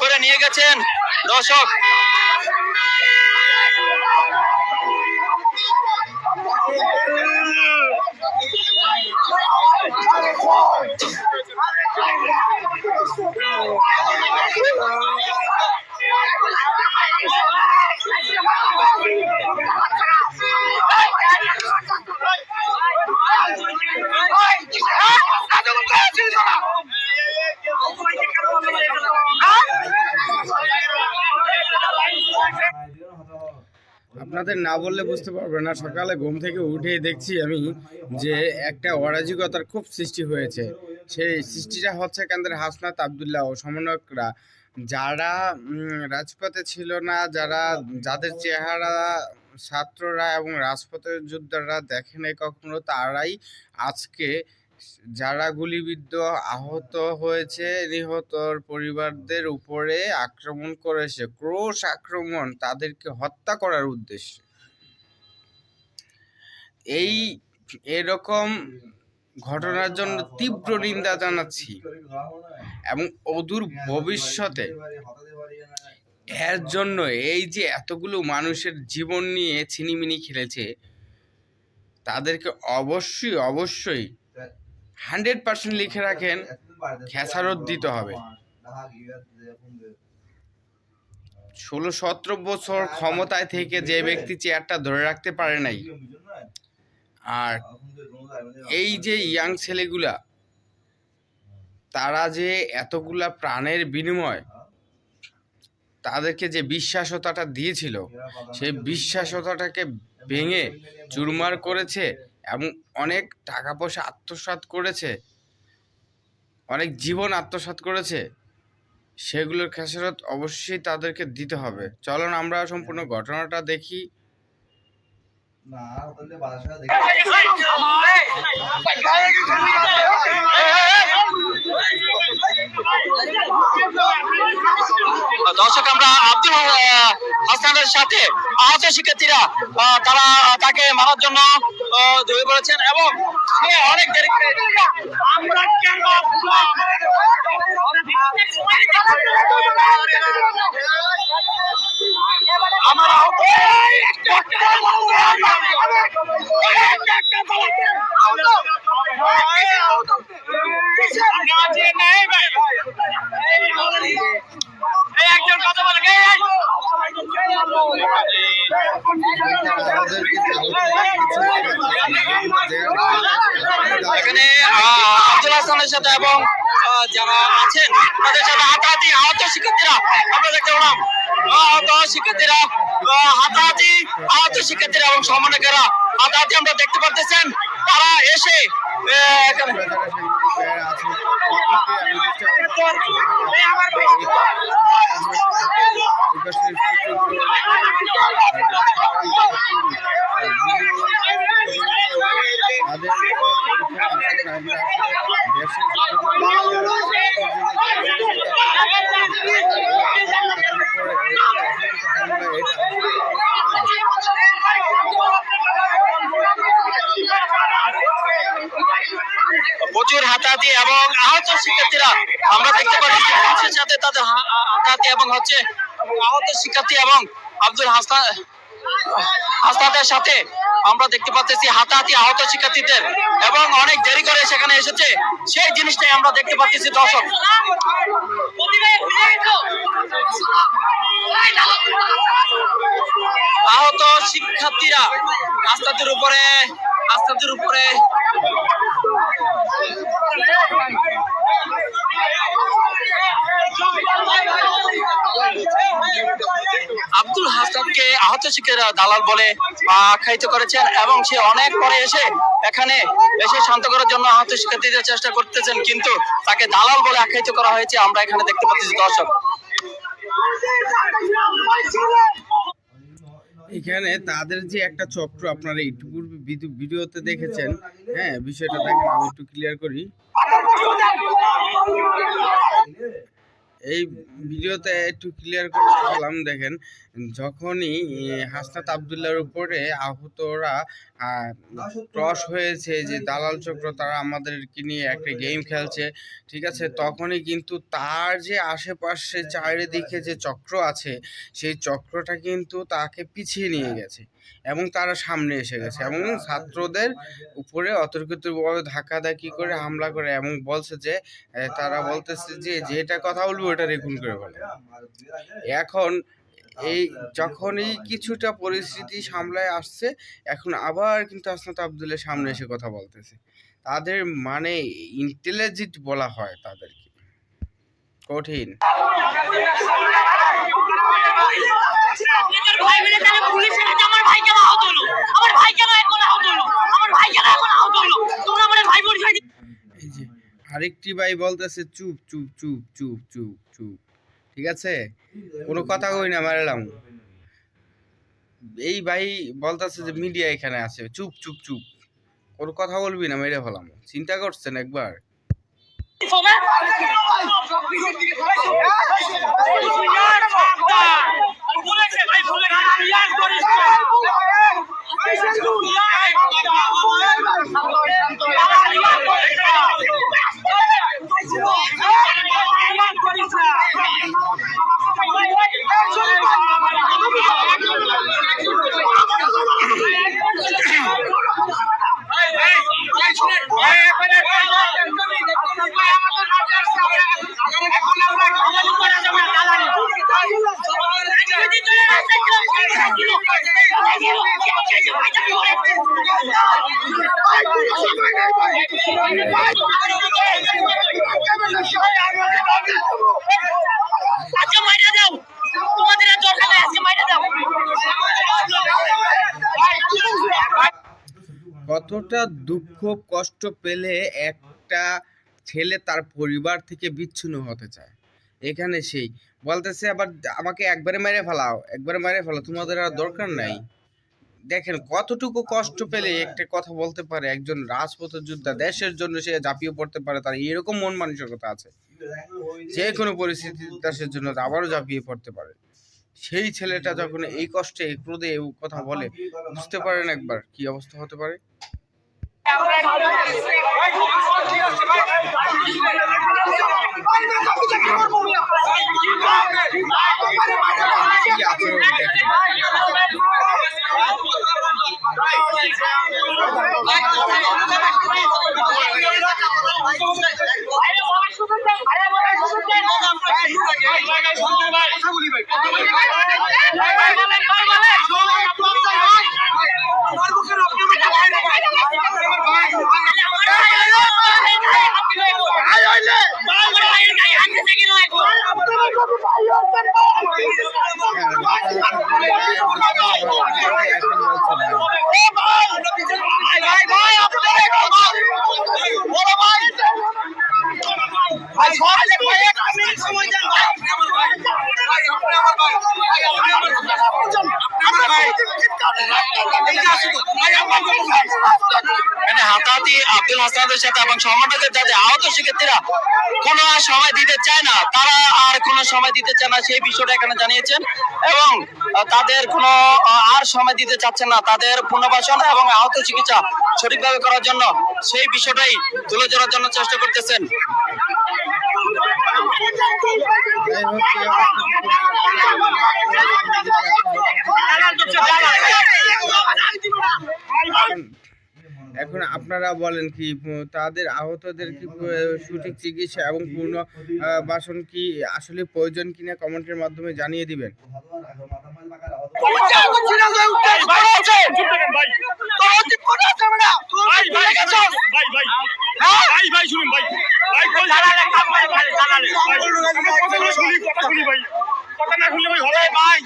করে নিয়ে গেছেন। দর্শক আপনাদের না বললে বুঝতে পারবেন না, সকালে ঘুম থেকে উঠেই দেখছি আমি যে একটা অরাজকতার খুব সৃষ্টি হয়েছে। সেই সৃষ্টিটা হচ্ছে কেন্দ্রের হাসনাত আবদুল্লাহ ও সমন্বয়করা। যারা রাজপথে ছিল না, যারা যাদের চেহারা ছাত্ররা এবং রাজপথের যোদ্ধারা দেখেনি কখনো, তারাই আজকে যারা গুলিবিদ্ধ আহত হয়েছে, নিহতর পরিবারদের উপরে আক্রমণ করেছে, ক্রোশ আক্রমণ তাদেরকে হত্যা করার উদ্দেশ্যে। এই এরকম ঘটনার জন্য তীব্র নিন্দা জানাচ্ছি এবং অদূর ভবিষ্যতে এর জন্য এই যে এতগুলো মানুষের জীবন নিয়ে ছিনিমিনি খেলেছে, তাদেরকে অবশ্যই অবশ্যই হান্ড্রেড পার্সেন্ট লিখে রাখেন, খেসারত দিতে হবে। ষোলো সতেরো বছর ক্ষমতায় থেকে যে ব্যক্তি চেয়ারটা ধরে রাখতে পারে নাই, আর এই যে ইয়াং ছেলেগুলা, তারা যে এতগুলা প্রাণের বিনিময়, তাদেরকে যে বিশ্বাসতাটা দিয়েছিল, সেই বিশ্বাসতাটাকে ভেঙে চুরমার করেছে এবং অনেক টাকা পয়সা আত্মসাৎ করেছে অনেক জীবন আত্মসাৎ করেছে সেগুলোর খেসারত অবশ্যই তাদেরকে দিতে হবে। চলুন আমরা সম্পূর্ণ ঘটনাটা দেখি। না তাহলে বাসা দেখে। দর্শক আমরা আব্দুল হাসানের সাথে আহত শিক্ষার্থীরা তারা তাকে মারার জন্য ধরে পড়েছেন এবং সে অনেক দেরি আমরা কেন আমার আহত এই একজন কথা বলে এই, এই। এখানে আহ, আব্দুল হাসানের সাথে এবং যারা আছেন, তাদের সাথে হাতাহাতি আহত শিক্ষার্থীরা আমরা দেখতে পেলাম আহত শিক্ষার্থীরা হাতাহাতি আহত শিক্ষার্থীরা এবং সমন্বয়কেরা হাতাহাতি আমরা দেখতে পারতেছেন। তারা এসে এখানে। এখানে প্রচুর হাতাহাতি এবং আহত শিক্ষার্থীরা আমরা দেখতে পাচ্ছি পুলিশের সাথে তাদের হাতাহাতি এবং হচ্ছে আহত শিক্ষার্থী এবং আব্দুল হাসান হাসনাদের সাথে আমরা দেখতে পাচ্ছি হাতাহাতি আহত শিক্ষার্থীদের এবং অনেক দেরি করে সেখানে এসেছে। সেই জিনিসটাই আমরা দেখতে পাচ্ছি, দর্শক। আহত শিক্ষার্থীরা রাস্তাদের উপরে রাস্তাদের উপরে। আব্দুল হাসানকে আহত শিক্ষার্থীরা দালাল বলে আখ্যায়িত করেছেন এবং সে অনেক পরে এসে এখানে এসে শান্ত করার জন্য আহত শিক্ষার্থীদের চেষ্টা করতেছেন, কিন্তু তাকে দালাল বলে আখ্যায়িত করা হয়েছে। আমরা এখানে দেখতে পাচ্ছি দর্শক এখানে তাদের যে একটা চক্র আপনারা এইটুকু ভিডিও- ভিডিওতে দেখেছেন হ্যাঁ বিষয়টা দেখেন, আমি একটু ক্লিয়ার করি। এই ভিডিওতে একটু ক্লিয়ার করে দেখালাম দেখেন, যখনই হাসনাত আবদুল্লার উপরে আহতরা ক্রস হয়েছে যে দালাল চক্র, তারা আমাদেরকে নিয়ে একটা গেম খেলছে, ঠিক আছে? তখনই কিন্তু তার যে আশেপাশে চারিদিকে যে চক্র আছে, সেই চক্রটা কিন্তু তাকে পিছিয়ে নিয়ে গেছে এবং তারা সামনে এসে গেছে এবং ছাত্রদের উপরে অতর্কিতভাবে ধাক্কাধাক্কি করে, হামলা করে এবং বলছে যে তারা বলতেছে যে যেটা কথা বলব ওটা রেখুন করে বলে এখন এই যখনই কিছুটা পরিস্থিতি সামলায় আসছে, এখন আবার কিন্তু আসনাত আবদুল্লের সামনে এসে কথা বলতেছে। তাদের মানে ইন্টেলিজেন্ট বলা হয় তাদেরকে। কঠিন। আমার ভাই কেন আমার ভাই কেন এখন আহত হলো তোমরা আমার ভাই পরিচয় দিতে এই যে আরেকটি ভাই বলতেছে চুপ চুপ চুপ চুপ চুপ চুপ ঠিক আছে কোনো কথা কই না মারলাম এই ভাই বলতেছে যে মিডিয়া এখানে আছে চুপ চুপ চুপ কোনো কথা বলবি না মেরে ফেলাম চিন্তা করছেন একবার শোনা বলেছে কতটা দুঃখ কষ্ট পেলে একটা ছেলে তার পরিবার থেকে বিচ্ছিন্ন হতে চায়? এখানে সেই। বলতেছে আবার আমাকে একবারে মেরে ফেলাও, একবারে মেরে ফেলাও, তোমাদের আর দরকার নাই। দেখেন কতটুকু কষ্ট পেলে একটা কথা বলতে পারে, একজন রাজপথের যোদ্ধা দেশের জন্য সে ঝাঁপিয়ে পড়তে পারে, তার এরকম মন মানসিকতা আছে। যে কোনো পরিস্থিতি দেশের জন্য আবারও ঝাঁপিয়ে পড়তে পারে। সেই ছেলেটা যখন এই কষ্টে, এই ক্রোধে কথা বলে, বুঝতে পারেন একবার কি অবস্থা হতে পারে? এখন বলছে না। এখানে হাতাহাতি আব্দুল হাসানের সাথে এবং সমন্বয়কের যাদের আহত শিক্ষার্থীরা কোনো সময় দিতে চায় না তারা আর কোনো সময় দিতে চায় না সেই বিষয়টা এখানে জানিয়েছেন এবং তাদের কোনো আর সময় দিতে চাচ্ছেন না তাদের পুনর্বাসন এবং আহত চিকিৎসা সঠিকভাবে করার জন্য সেই বিষয়টাই তুলে ধরার জন্য চেষ্টা করতেছেন এখন- আপনারা বলেন কি, তাদের আহতদের কি সঠিক চিকিৎসা এবং পূর্ণ বাসন কি আসলে প্রয়োজন কিনা কমেন্টের মাধ্যমে জানিয়ে দিবেন। ভাই ভাই ভাই। কথা না শুনলে ভাই হবে ভাই।